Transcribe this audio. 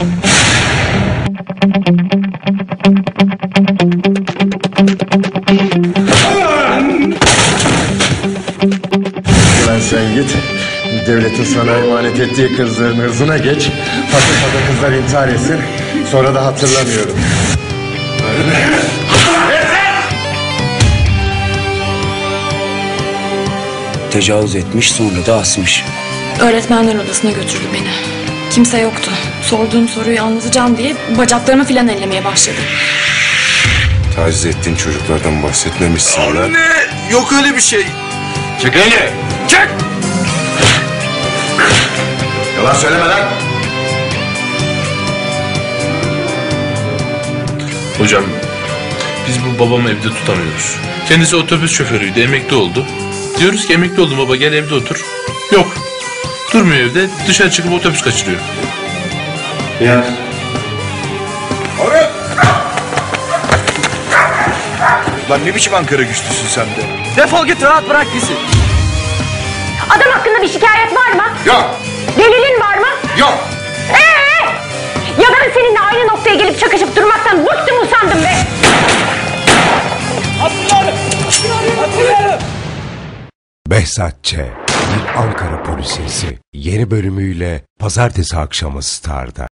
Lan sen git. Devletin sana emanet ettiği kızların hırzına geç. Patı kızlar intihar etsin. Sonra da hatırlamıyorum. Tecavüz etmiş sonra da asmış. Öğretmenler odasına götürdü beni. Kimse yoktu. Sorduğum soruyu anlatacağım diye bacaklarımı filan ellemeye başladı. Taciz ettiğin çocuklardan bahsetmemişsin lan. Yok öyle bir şey. Çık elini. Çık. Yalan söyleme lan. Hocam biz bu babamı evde tutamıyoruz. Kendisi otobüs şoförüydü, emekli oldu. Diyoruz ki emekli oldum baba gel evde otur. Yok. Durmuyor evde, dışarı çıkıp otobüs kaçırıyor. Lan ne biçim Ankara güçlüsün sen de. Defol git rahat bırak bizi. Adam hakkında bir şikayet var mı? Yok. Delilin var mı? Yok. Ee? Ya ben seninle aynı noktaya gelip çakışıp durmaktan bıktım usandım be. Behzat Ç. Bir Ankara polisiyesi yeni bölümüyle pazartesi akşamı Star'da.